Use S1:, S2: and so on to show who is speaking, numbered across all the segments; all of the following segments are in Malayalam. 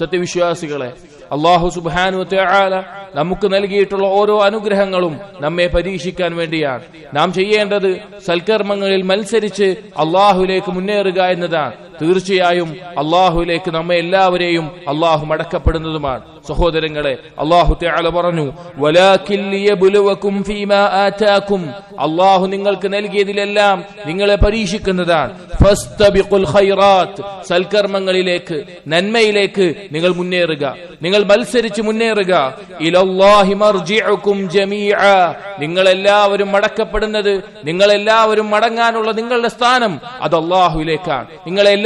S1: സത്യവിശ്വാസികളെ അള്ളാഹു സുബാനു ആല നമുക്ക് നൽകിയിട്ടുള്ള ഓരോ അനുഗ്രഹങ്ങളും നമ്മെ പരീക്ഷിക്കാൻ വേണ്ടിയാണ്. നാം ചെയ്യേണ്ടത് സൽക്കർമ്മങ്ങളിൽ മത്സരിച്ച് അള്ളാഹുലേക്ക് മുന്നേറുക എന്നതാണ്. തീർച്ചയായും അള്ളാഹുലേക്ക് നമ്മെ എല്ലാവരെയും അള്ളാഹു മടക്കപ്പെടുന്നതുമാണ്. സഹോദരങ്ങളെ അള്ളാഹു തആല പറഞ്ഞു "വലാകിൻ ലിയബ്ലുവകും ഫീമാ ആതാകും അള്ളാഹു നിങ്ങൾക്ക് നൽകിയതിലെല്ലാം നിങ്ങളെ പരീക്ഷിക്കുന്നതാണ്. സൽക്കർമ്മങ്ങളിലേക്ക് നന്മയിലേക്ക് നിങ്ങൾ മുന്നേറുക. നിങ്ങൾ മത്സരിച്ച് മുന്നേറുക. നിങ്ങളെല്ലാവരും മടക്കപ്പെടുന്നത് നിങ്ങളെല്ലാവരും മടങ്ങാനുള്ള നിങ്ങളുടെ സ്ഥാനം അത് അള്ളാഹുവിലേക്കാണ്.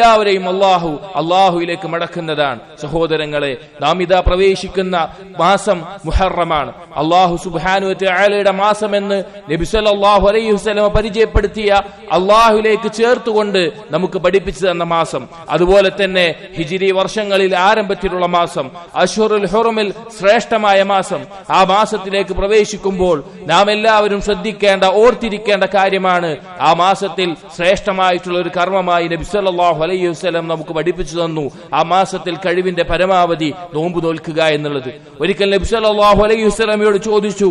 S1: നിങ്ങളെല്ലാവരെയും അള്ളാഹു അള്ളാഹുവിലേക്ക് മടക്കുന്നതാണ്. സഹോദരങ്ങളെ നാം ഇതാ പ്രവേശിക്കുന്ന മാസം മുഹറമാണ്. അള്ളാഹു സുബാനു ആലയുടെ മാസം എന്ന് നബി സല്ലല്ലാഹു അലൈഹി വസല്ലമ പരിചയപ്പെടുത്തിയ അള്ളാഹുലേക്ക് ചേർത്തുകൊണ്ട് നമുക്ക് പഠിപ്പിച്ചു തന്ന മാസം. അതുപോലെ തന്നെ ഹിജിരി വർഷങ്ങളിൽ ആരംഭത്തിലുള്ള മാസം അഷുറുൽ ഹുറമിൽ ശ്രേഷ്ഠമായ മാസം. ആ മാസത്തിലേക്ക് പ്രവേശിക്കുമ്പോൾ നാം എല്ലാവരും ശ്രദ്ധിക്കേണ്ട ഓർത്തിരിക്കേണ്ട കാര്യമാണ് ആ മാസത്തിൽ ശ്രേഷ്ഠമായിട്ടുള്ള ഒരു കർമ്മമായി നബി സല്ലല്ലാഹു അലൈഹി വസ്ലം നമുക്ക് പഠിപ്പിച്ചു തന്നു ആ മാസത്തിൽ കഴിവിന്റെ പരമാവധി നോമ്പ് നോൽക്കുക എന്നുള്ളത്. ഒരിക്കൽ നബി സല്ലല്ലാഹു അലൈഹി വസല്ലമയോട് ചോദിച്ചു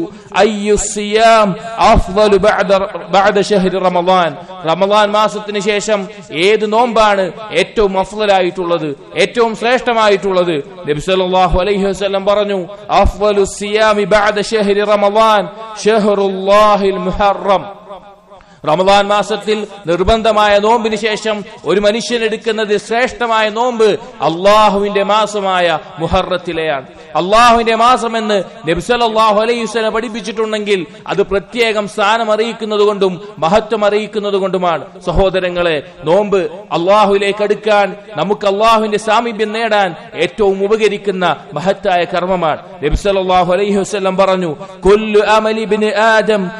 S1: റമദാൻ? റമളാൻ മാസത്തിന് ശേഷം ഏത് നോമ്പാണ് ഏറ്റവും അഫ്ദലായിട്ടുള്ളത് ഏറ്റവും ശ്രേഷ്ഠമായിട്ടുള്ളത്? നബി സല്ലല്ലാഹു അലൈഹി വസല്ലം പറഞ്ഞു അഫ്വലു സിയാമി ബഅദ ഷഹ്രി റമദാൻ ഷഹ്റുല്ലാഹിൽ മുഹറം. റമദാൻ മാസത്തിൽ നിർബന്ധമായ നോമ്പിന് ശേഷം ഒരു മനുഷ്യൻ എടുക്കുന്നത് ശ്രേഷ്ഠമായ നോമ്പ് അള്ളാഹുവിന്റെ മാസമായ മുഹറത്തിലെയാണ്. അള്ളാഹുവിന്റെ മാസം എന്ന് നബ്സലാഹു അലൈഹി വസല്ലം പഠിപ്പിച്ചിട്ടുണ്ടെങ്കിൽ അത് പ്രത്യേകം സ്ഥാനം അറിയിക്കുന്നത് കൊണ്ടും മഹത്വം അറിയിക്കുന്നത് കൊണ്ടുമാണ്. സഹോദരങ്ങളെ നോമ്പ് അള്ളാഹുവിലേക്ക് അടുക്കാൻ നമുക്ക് അള്ളാഹുവിന്റെ സാമീപ്യം നേടാൻ ഏറ്റവും ഉപകരിക്കുന്ന മഹത്തായ കർമ്മമാണ്. നബ്സലാഹു അലൈഹി വസല്ലം പറഞ്ഞു ആദം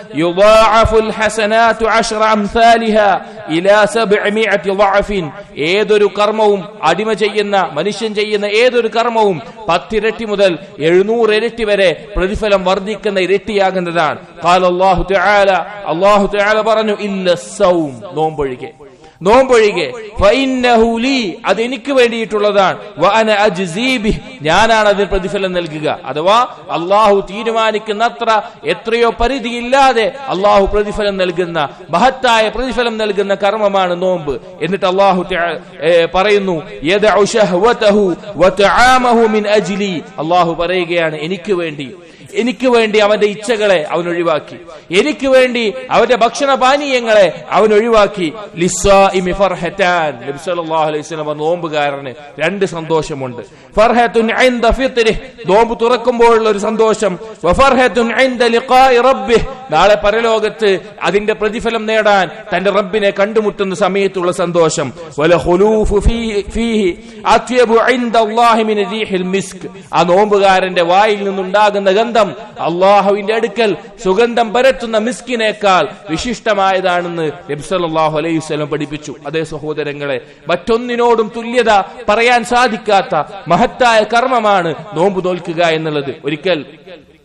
S1: ഏതൊരു കർമ്മവും അടിമ ചെയ്യുന്ന മനുഷ്യൻ ചെയ്യുന്ന ഏതൊരു കർമ്മവും പത്തിരട്ടി മുതൽ എഴുന്നൂറ് ഇരട്ടി വരെ പ്രതിഫലം വർദ്ധിക്കുന്ന ഇരട്ടിയാകുന്നതാണ്. കാലം അള്ളാഹു അള്ളാഹു പറഞ്ഞു ഇല്ല സൗം നോമ്പൊഴികെ. നോമ്പൊഴികെ. അത് എനിക്ക് വേണ്ടിയിട്ടുള്ളതാണ്. ഞാനാണ് അതിന് പ്രതിഫലം നൽകുക. അഥവാ അള്ളാഹു തീരുമാനിക്കുന്നത്ര എത്രയോ പരിധിയില്ലാതെ അള്ളാഹു പ്രതിഫലം നൽകുന്ന മഹത്തായ പ്രതിഫലം നൽകുന്ന കർമ്മമാണ് നോമ്പ്. എന്നിട്ട് അള്ളാഹു പറയുന്നു അള്ളാഹു പറയുകയാണ് എനിക്ക് വേണ്ടി. എനിക്ക് വേണ്ടി അവന്റെ ഇച്ഛകളെ അവൻ ഒഴിവാക്കി. എനിക്ക് വേണ്ടി അവന്റെ ഭക്ഷണ പാനീയങ്ങളെ അവൻ ഒഴിവാക്കി. നോമ്പുകാരന് രണ്ട് സന്തോഷമുണ്ട്. നോമ്പ് തുറക്കുമ്പോഴുള്ള ഒരു സന്തോഷം. നാളെ പരലോകത്ത് അതിന്റെ പ്രതിഫലം നേടാൻ തന്റെ റബ്ബിനെ കണ്ടുമുട്ടുന്ന സമയത്തുള്ള സന്തോഷം. ആ നോമ്പുകാരന്റെ വായിൽ നിന്നുണ്ടാകുന്ന ഗന്ധം അള്ളാഹുവിന്റെ അടുക്കൽ സുഗന്ധം പരത്തുന്ന മിസ്കിനേക്കാൾ വിശിഷ്ടമായതാണെന്ന് നബ്സലാഹു അലൈഹി വസല്ലം പഠിപ്പിച്ചു. അതേ സഹോദരങ്ങളെ മറ്റൊന്നിനോടും തുല്യത പറയാൻ സാധിക്കാത്ത മഹത്തായ കർമ്മമാണ് നോമ്പ് നോൽക്കുക എന്നുള്ളത്. ഒരിക്കൽ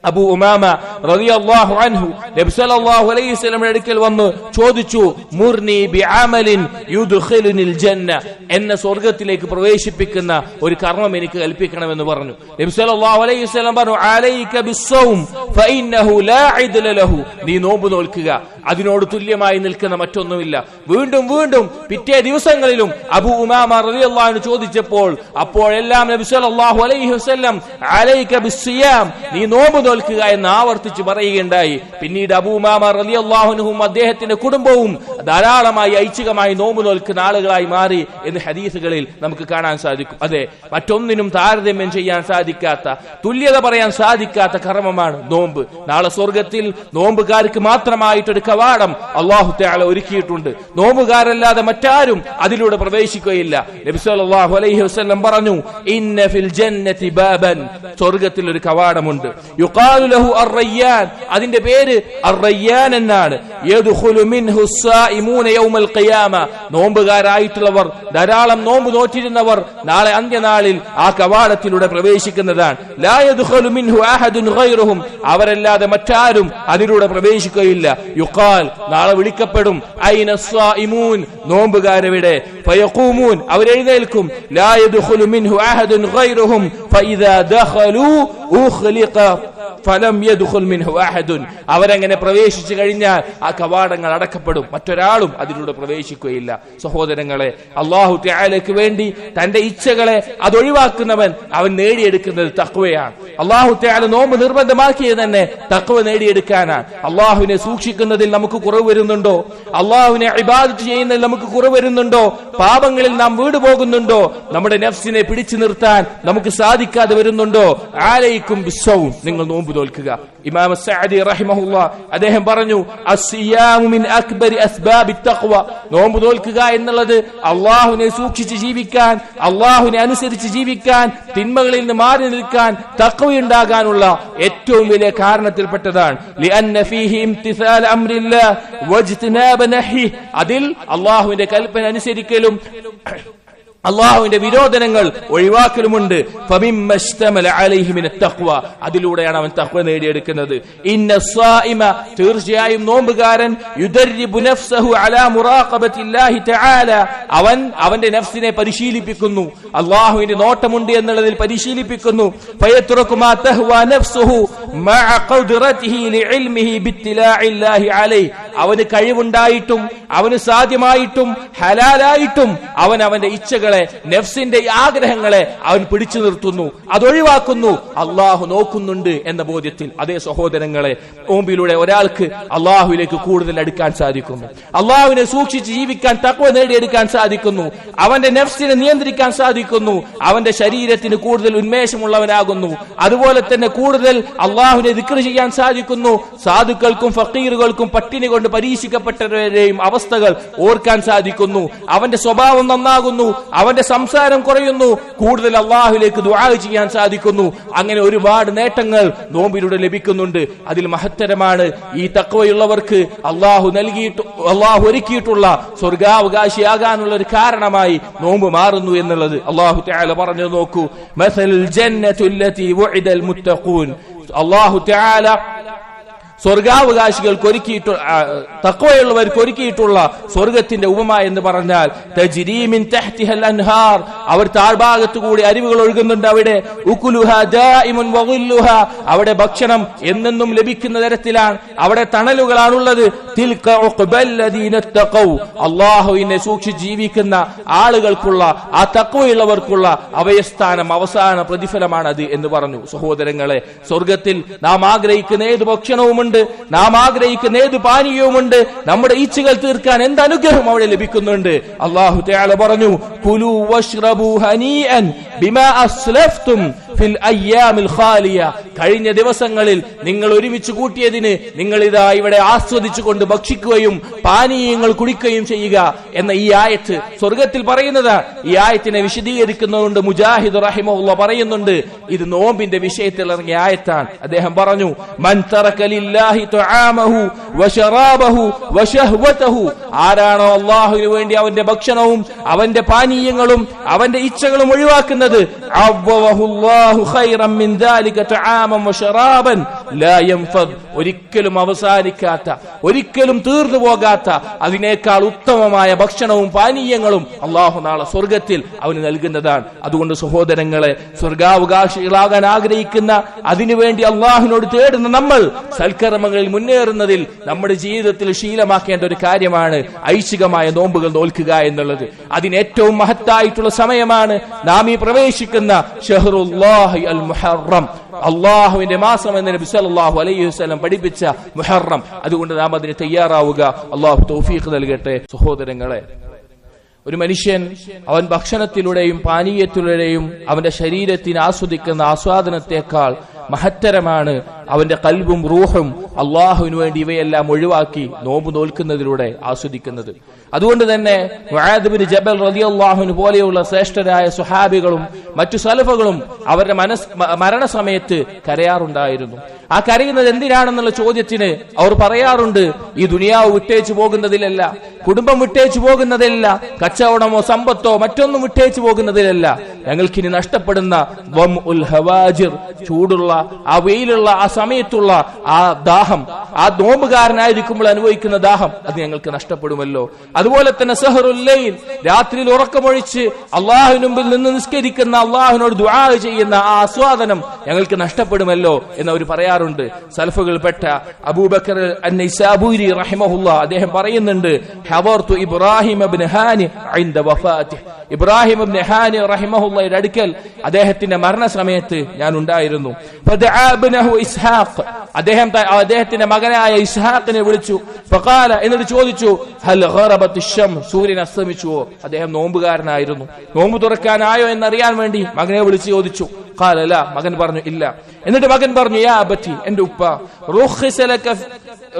S1: അബു ഉമാമ റളിയല്ലാഹു അൻഹു നബി സല്ലല്ലാഹു അലൈഹി വസല്ലമയുടെ അടുക്കൽ വന്ന് ചോദിച്ചു മുർനി ബിഅമലിൻ യുദ്ഖിലുനിൽ ജന്ന എന്നെ സ്വർഗത്തിലേക്ക് പ്രവേശിപ്പിക്കുന്ന ഒരു കർമ്മം എനിക്ക് കൽപ്പിക്കണമെന്ന് പറഞ്ഞു. നബി സല്ലല്ലാഹു അലൈഹി വസല്ലം പറഞ്ഞു അലൈക ബിസ്സൗം ഫഇന്നഹു ലാ ഇദ്ല ലഹു. നീ നോമ്പ് നോൽക്കുക. അതിനോട് തുല്യമായി നിൽക്കുന്ന മറ്റൊന്നുമില്ല. വീണ്ടും വീണ്ടും പിറ്റേ ദിവസങ്ങളിലും അബു ഉമാമ റളിയല്ലാഹു അൻഹു ചോദിച്ചപ്പോൾ അപ്പോഴെല്ലാം നബി സല്ലല്ലാഹു അലൈഹി വസല്ലം അലൈക ബിസ്സിയാം. നീ നോമ്പ് നോൽക്കുക എന്ന് ആവർത്തിച്ച് പറയുകയുണ്ടായി. പിന്നീട് അബൂമാമ റളിയല്ലാഹു അൻഹും അദ്ദേഹത്തിന്റെ കുടുംബവും ധാരാളമായി ഐച്ഛികമായി നോമ്പ് നോൽക്കുന്ന ആളുകളായി മാറി എന്ന് ഹദീസുകളിൽ നമുക്ക് കാണാൻ സാധിക്കും. അതെ മറ്റൊന്നിനും താരതമ്യം ചെയ്യാൻ സാധിക്കാത്ത തുല്യത പറയാൻ സാധിക്കാത്ത കർമ്മമാണ് നോമ്പ്. നാളെ സ്വർഗത്തിൽ നോമ്പുകാർക്ക് മാത്രമായിട്ടൊരു കവാടം അള്ളാഹു തആല ഒരുക്കിയിട്ടുണ്ട്. നോമ്പുകാരല്ലാതെ മറ്റാരും അതിലൂടെ പ്രവേശിക്കുകയില്ല. അലൈഹി പറഞ്ഞു ഇന്ന ഫിൽ ജന്നതി ബാബൻ. സ്വർഗത്തിൽ ഒരു കവാടമുണ്ട്. അതിന്റെ പേര് അറയ്യാൻ എന്നാണ്. നോമ്പുകാരായിട്ടുള്ളവർ ധാരാളം നോമ്പ് നോറ്റിരുന്നവർ നാളെ അന്ത്യനാളിൽ ആ കവാടത്തിലൂടെ പ്രവേശിക്കുന്നതാണ്. അവരല്ലാതെ മറ്റാരും അതിലൂടെ പ്രവേശിക്കുകയില്ല. യുഖാൽ നാളെ വിളിക്കപ്പെടും. നോമ്പുകാരെവിടെ. അവരെഴുന്നേൽക്കും. അവരങ്ങനെ പ്രവേശിച്ചു കഴിഞ്ഞാൽ ആ കവാടങ്ങൾ അടക്കപ്പെടും. മറ്റൊരാളും അതിലൂടെ പ്രവേശിക്കുകയില്ല. സഹോദരങ്ങളെ അള്ളാഹു ത്യാലയ്ക്ക് വേണ്ടി തന്റെ ഇച്ഛകളെ അതൊഴിവാക്കുന്നവൻ അവൻ നേടിയെടുക്കുന്നത് തക്വയാണ് അള്ളാഹു ത്യാല നോമ്പ് നിർബന്ധമാക്കിയത് തന്നെ തക്വ നേടിയെടുക്കാനാണ്. അള്ളാഹുവിനെ സൂക്ഷിക്കുന്നതിൽ നമുക്ക് കുറവ് വരുന്നുണ്ടോ? അള്ളാഹുവിനെ ഇബാദത്ത് ചെയ്യുന്നതിൽ നമുക്ക് കുറവ് വരുന്നുണ്ടോ? പാപങ്ങളിൽ നാം വീട് പോകുന്നുണ്ടോ? നമ്മുടെ നഫ്സിനെ പിടിച്ചു നിർത്താൻ നമുക്ക് സാധിക്കാതെ വരുന്നുണ്ടോ? ആലയിക്കും വിശ്വവും നിങ്ങൾ നോമ്പ് തോൽക്കുക. ഇമാം സഅദി റഹിമഹുല്ല അദ്ദേഹം പറഞ്ഞു അസ്സിയാമു നോമ്പ് തോൽക്കുക എന്നുള്ളത് അള്ളാഹുവിനെ സൂക്ഷിച്ച് ജീവിക്കാൻ അള്ളാഹുവിനെ അനുസരിച്ച് ജീവിക്കാൻ തിന്മകളിൽ നിന്ന് മാറി നിൽക്കാൻ തഖ്വയുണ്ടാകാനുള്ള ഏറ്റവും വലിയ കാരണത്തിൽപ്പെട്ടതാണ്. അതിൽ അള്ളാഹുവിന്റെ കൽപ്പന അനുസരിക്കലും അള്ളാഹുവിന്റെ വിരോധനങ്ങൾ ഒഴിവാക്കലുമുണ്ട്. അതിലൂടെയാണ് അവൻ തക്വ നേടിയെടുക്കുന്നത്. ഇന്ന തീർച്ചയായും നോമ്പുകാരൻ അവൻ അവന്റെ നഫ്സിനെ പരിശീലിപ്പിക്കുന്നു. അള്ളാഹുവിന്റെ നോട്ടമുണ്ട് എന്നുള്ളതിൽ പരിശീലിപ്പിക്കുന്നു. അവന് കഴിവുണ്ടായിട്ടും അവന് സാധ്യമായിട്ടും ഹലാലായിട്ടും അവൻ അവന്റെ ഇച്ഛകളെ നെഫ്സിന്റെ ആഗ്രഹങ്ങളെ അവൻ പിടിച്ചു നിർത്തുന്നു അതൊഴിവാക്കുന്നു. അള്ളാഹു നോക്കുന്നുണ്ട് എന്ന ബോധ്യത്തിൽ അതേ സഹോദരങ്ങളെ ഓമ്പിലൂടെ ഒരാൾക്ക് അള്ളാഹുവിലേക്ക് കൂടുതൽ അടുക്കാൻ സാധിക്കുന്നു അള്ളാഹുവിനെ സൂക്ഷിച്ച് ജീവിക്കാൻ തക്കവ നേടിയെടുക്കാൻ സാധിക്കുന്നു. അവന്റെ നെഫ്സിനെ നിയന്ത്രിക്കാൻ സാധിക്കുന്നു. അവന്റെ ശരീരത്തിന് കൂടുതൽ ഉന്മേഷമുള്ളവനാകുന്നു. അതുപോലെ തന്നെ കൂടുതൽ അള്ളാഹുവിനെ ദിക്ർ ചെയ്യാൻ സാധിക്കുന്നു. സാധുക്കൾക്കും ഫക്കീറുകൾക്കും പട്ടിണി കൊണ്ട് പരീക്ഷിക്കപ്പെട്ടവരെയും അവസ്ഥകൾ ഓർക്കാൻ സാധിക്കുന്നു. അവന്റെ സ്വഭാവം നന്നാകുന്നു. അവന്റെ സംസാരം കുറയുന്നു. കൂടുതൽ അള്ളാഹുലേക്ക് ദുആ ചെയ്യാൻ സാധിക്കുന്നു. അങ്ങനെ ഒരുപാട് നേട്ടങ്ങൾ നോമ്പിലൂടെ ലഭിക്കുന്നുണ്ട്. അതിൽ മഹത്തരമാണ് ഈ തക്കവയുള്ളവർക്ക് അള്ളാഹു നൽകിയിട്ട് അള്ളാഹു ഒരുക്കിയിട്ടുള്ള സ്വർഗാവകാശിയാകാനുള്ള ഒരു കാരണമായി നോമ്പ് മാറുന്നു എന്നുള്ളത് അള്ളാഹു ത്യാല പറഞ്ഞു നോക്കൂ. അള്ളാഹു തആല സ്വർഗാവകാശികൾക്ക് ഒരുക്കിയിട്ട് തക്കവയുള്ളവർക്ക് ഒരുക്കിയിട്ടുള്ള സ്വർഗത്തിന്റെ ഉപമ എന്ന് പറഞ്ഞാൽ തജ്രീമിൻ അൻഹാർ. അവർ താഴ്ഭാഗത്തു കൂടി അരിവുകൾ ഒഴുകുന്നുണ്ട് അവിടെ. ഉകുലുഹ ദായിമുൻ അവിടെ ഭക്ഷണം എന്നെന്നും ലഭിക്കുന്ന തരത്തിലാണ്. അവിടെ തണലുകളാണുള്ളത്. തിൽക ഉഖ്ബല്ലദീന സൂക്ഷിച്ച് ജീവിക്കുന്ന ആളുകൾക്കുള്ള ആ തക്കവയുള്ളവർക്കുള്ള അവയസ്ഥാനം അവസാന പ്രതിഫലമാണ് അത് എന്ന് പറഞ്ഞു. സഹോദരങ്ങളെ സ്വർഗത്തിൽ നാം ആഗ്രഹിക്കുന്ന ഏത് ഭക്ഷണവുമുണ്ട്? നാം ആഗ്രഹിക്കുന്ന ഏത് പാനീയവുമുണ്ട്. നമ്മുടെ ഈച്ചകൾ തീർക്കാൻ എന്ത് അനുഗ്രഹം അവിടെ ലഭിക്കുന്നുണ്ട്. അള്ളാഹു പറഞ്ഞു കുലു അസ്ലഫ്തും ഫിൽ കഴിഞ്ഞ ദിവസങ്ങളിൽ നിങ്ങൾ ഒരുമിച്ച് കൂട്ടിയതിന് നിങ്ങൾ ഇതാ ഇവിടെ ആസ്വദിച്ചുകൊണ്ട് ഭക്ഷിക്കുകയും പാനീയങ്ങൾ കുടിക്കുകയും ചെയ്യുക എന്ന ഈ ആയത്ത് സ്വർഗത്തിൽ പറയുന്നത്. ഈ ആയത്തിനെ വിശദീകരിക്കുന്നതുകൊണ്ട് മുജാഹിദ് റഹിമുള്ള പറയുന്നുണ്ട്. ഇത് നോമ്പിന്റെ വിഷയത്തിൽ ഇറങ്ങിയ ആയത്താണ്. അദ്ദേഹം പറഞ്ഞു മൻ ആരാണോ അള്ളാഹുവിന് വേണ്ടി അവന്റെ ഭക്ഷണവും അവന്റെ പാനീയങ്ങളും അവന്റെ ഇച്ഛകളും ഒഴിവാക്കുന്നത് അവ്വഹുല്ലാഹു ഖൈറൻ മിൻ ദാലിക തുആമൻ വശറാബൻ ലാ യൻഫദ് ഒരിക്കലും അവസാനിക്കാത്ത ഒരിക്കലും തീർന്നു പോകാത്ത അതിനേക്കാൾ ഉത്തമമായ ഭക്ഷണവും പാനീയങ്ങളും അള്ളാഹു നാളെ സ്വർഗത്തിൽ അവന് നൽകുന്നതാണ്. അതുകൊണ്ട് സഹോദരങ്ങളെ സ്വർഗാവകാശികളാകാൻ ആഗ്രഹിക്കുന്ന അതിനുവേണ്ടി അള്ളാഹുവിനോട് തേടുന്ന നമ്മൾ സൽക്കർമ്മങ്ങളിൽ മുന്നേറുന്നതിൽ നമ്മുടെ ജീവിതത്തിൽ ശീലമാക്കേണ്ട ഒരു കാര്യമാണ് ഐച്ഛികമായ നോമ്പുകൾ നോൽക്കുക എന്നുള്ളത്. അതിന് ഏറ്റവും മഹത്തായിട്ടുള്ള സമയമാണ് നാം ഈ പ്രവേശിക്കുന്ന മുഹറം. അള്ളാഹുവിന്റെ മാസം എന്ന നബി സല്ലല്ലാഹു അലൈഹി വസല്ലം പഠിപ്പിച്ച മുഹറം. അതുകൊണ്ട് നാം അതിന് തയ്യാറാവുക. അള്ളാഹു തൗഫീഖ് നൽകട്ടെ. സഹോദരങ്ങളെ ഒരു മനുഷ്യൻ അവൻ ഭക്ഷണത്തിലൂടെയും പാനീയത്തിലൂടെയും അവന്റെ ശരീരത്തിന് ആസ്വദിക്കുന്ന ആസ്വാദനത്തെക്കാൾ മഹത്തരമാണ്. അവന്റെ കൽബും റൂഹും അള്ളാഹുവിനു വേണ്ടി ഇവയെല്ലാം ഒഴിവാക്കി നോമ്പ് നോൽക്കുന്നതിലൂടെ ആസ്വദിക്കുന്നത്. അതുകൊണ്ട് തന്നെ ജബൽ റളിയല്ലാഹുവിന് പോലെയുള്ള ശ്രേഷ്ഠരായ സുഹാബികളും മറ്റു സലഫകളും അവരുടെ മനസ് മരണസമയത്ത് കരയാറുണ്ടായിരുന്നു. ആ കരയുന്നത് എന്തിനാണെന്നുള്ള ചോദ്യത്തിന് അവർ പറയാറുണ്ട് ഈ ദുനിയാവ് വിട്ടേച്ചു പോകുന്നതിലല്ല. കുടുംബം വിട്ടേച്ചു പോകുന്നതിലല്ല കച്ചവടമോ സമ്പത്തോ മറ്റൊന്നും വിട്ടേച്ചു പോകുന്നതിലല്ല. ഞങ്ങൾക്കിനി നഷ്ടപ്പെടുന്ന ഉൽ ഹവാജിർ ചൂടുള്ള ആ വെയിലുള്ള ആ സമയത്തുള്ള ആ ദാഹം ആ നോമ്പുകാരനായിരിക്കുമ്പോൾ അനുഭവിക്കുന്ന ദാഹം അത് ഞങ്ങൾക്ക് നഷ്ടപ്പെടുമല്ലോ. അതുപോലെ തന്നെ സഹറുല്ലയിൽ രാത്രിയിൽ ഉറക്കമൊഴിച്ച് അള്ളാഹുവിന് മുമ്പിൽ നിന്ന് നിസ്കരിക്കുന്ന അള്ളാഹുവിനോട് ദുആ ചെയ്യുന്ന ആ ആസ്വാദനം ഞങ്ങൾക്ക് നഷ്ടപ്പെടുമല്ലോ എന്ന് അവർ പറയാറുണ്ട്. സൽഫുകൾ പെട്ട അബൂബക്കർ അന്നൈസാബൂരി റഹിമഹുല്ല അദ്ദേഹം പറയുന്നുണ്ട് ഹവർതു ഇബ്രാഹിം ഹാനി ഇബ്രാഹിം ഹാനി റഹിമഹുല്ലയുടെ അടുക്കൽ അദ്ദേഹത്തിന്റെ മരണസമയത്ത് ഞാൻ ഉണ്ടായിരുന്നു. ഇസ്ഹാഖ്. അദ്ദേഹം അദ്ദേഹത്തിന്റെ മകനായ ഇസ്ഹാഖിനെ വിളിച്ചു. ഫഖാല എന്നിട്ട് ചോദിച്ചു ഹൽ സൂര്യൻ അസ്തമിച്ചുവോ? അദ്ദേഹം നോമ്പുകാരനായിരുന്നു. നോമ്പ് തുറക്കാനായോ എന്നറിയാൻ വേണ്ടി മകനെ വിളിച്ചു ചോദിച്ചു. ഖാലല മകൻ പറഞ്ഞു ഇല്ല. എന്നിട്ട് മകൻ പറഞ്ഞു യാ അബറ്റി എന്റെ ഉപ്പ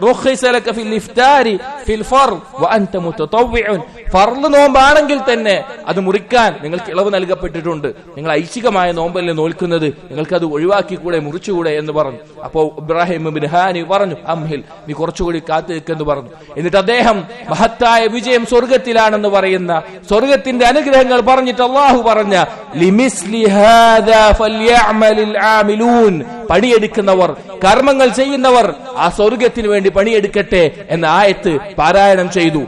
S1: റുഖിസ ലക ഫിൽ ഇഫ്താരി ഫിൽ ഫർദ് വഅൻത മുതതവ്വിഉൻ. ഫർദ് നോമ്പാണെങ്കിൽ തന്നെ അത് മുറിക്കാൻ നിങ്ങൾക്ക് ഇളവ് നൽകപ്പെട്ടിട്ടുണ്ട്. നിങ്ങൾ ഐച്ഛികമായ നോമ്പല്ലേ നോൽക്കുന്നത്? നിങ്ങൾക്ക് അത് ഒഴിവാക്കി കൂടെ മുറിച്ചുകൂടെ എന്ന് പറഞ്ഞു. അപ്പോ ഇബ്രാഹിം ബിൻ ഹാനി പറഞ്ഞു അംഹിൽ നീ കുറച്ചുകൂടി കാത്തു നിൽക്കെന്ന് പറഞ്ഞു. എന്നിട്ട് അദ്ദേഹം മഹത്തായ വിജയം സ്വർഗത്തിലാണെന്ന് പറയുന്ന സ്വർഗത്തിന്റെ അനുഗ്രഹങ്ങൾ പറഞ്ഞിട്ട് അള്ളാഹു പറഞ്ഞ ലിമിസ്ലി ഹാദാ ഫല്യഅമലിൽ ആമിലൂൻ. പണിയെടുക്കുന്നവർ കർമ്മങ്ങൾ ചെയ്യുന്നവർ ആ സ്വർഗത്തിന് വേണ്ടി പണിയെടുക്കട്ടെ എന്ന ആയത്ത് പാരായണം ചെയ്തു.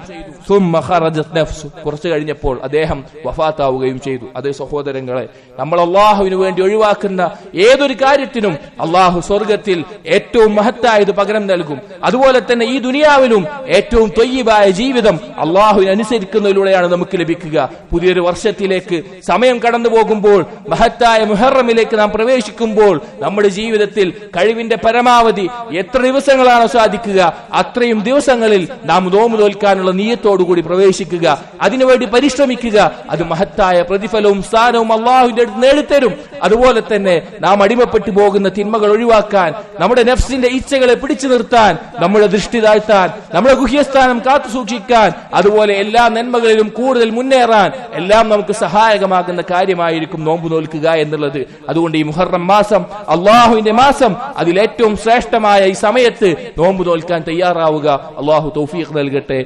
S1: കുറച്ചു കഴിഞ്ഞപ്പോൾ അദ്ദേഹം വഫാത്താവുകയും ചെയ്തു. അതേ സഹോദരങ്ങളെ നമ്മൾ അള്ളാഹുവിന് വേണ്ടി ഒഴിവാക്കുന്ന ഏതൊരു കാര്യത്തിനും അള്ളാഹു സ്വർഗത്തിൽ ഏറ്റവും മഹത്തായത് പകരം നൽകും. അതുപോലെ തന്നെ ഈ ദുനിയാവിലും ഏറ്റവും തൊയ്യബായ ജീവിതം അള്ളാഹുവിനെ അനുസരിക്കുന്നതിലൂടെയാണ് നമുക്ക് ലഭിക്കുക. പുതിയൊരു വർഷത്തിലേക്ക് സമയം കടന്നു പോകുമ്പോൾ മഹത്തായ മുഹറമിലേക്ക് നാം പ്രവേശിക്കുമ്പോൾ നമ്മുടെ ജീവിതത്തിൽ കഴിവിന്റെ പരമാവധി എത്ര ദിവസങ്ങളാണോ സാധിക്കുക അത്രയും ദിവസങ്ങളിൽ നാം നോമ്പ് തോൽക്കാനുള്ള നീയത്തോടുകൂടി പ്രവേശിക്കുക അതിനുവേണ്ടി പരിശ്രമിക്കുക. അത് മഹത്തായ പ്രതിഫലവും സ്ഥാനവും അള്ളാഹുവിന്റെ അടുത്ത് നേടിത്തരും. അതുപോലെ തന്നെ നാം അടിമപ്പെട്ടു പോകുന്ന തിന്മകൾ ഒഴിവാക്കാൻ നമ്മുടെ നഫ്സിന്റെ ഇച്ഛകളെ പിടിച്ചു നിർത്താൻ നമ്മുടെ ദൃഷ്ടി താഴ്ത്താൻ നമ്മുടെ ഗുഹ്യസ്ഥാനം കാത്തു സൂക്ഷിക്കാൻ അതുപോലെ എല്ലാ നന്മകളിലും കൂടുതൽ മുന്നേറാൻ എല്ലാം നമുക്ക് സഹായകമാകുന്ന കാര്യമായിരിക്കും നോമ്പ് നോൽക്കുക എന്നുള്ളത്. അതുകൊണ്ട് ഈ മുഹറം മാസം അള്ളാഹുവിന്റെ മാസം അതിലേറ്റവും ശ്രേഷ്ഠമായ ഈ സമയത്ത് നോമ്പ് നോൽക്കാൻ തയ്യാറാവുക. അള്ളാഹു തൗഫീഖ് നൽകട്ടെ.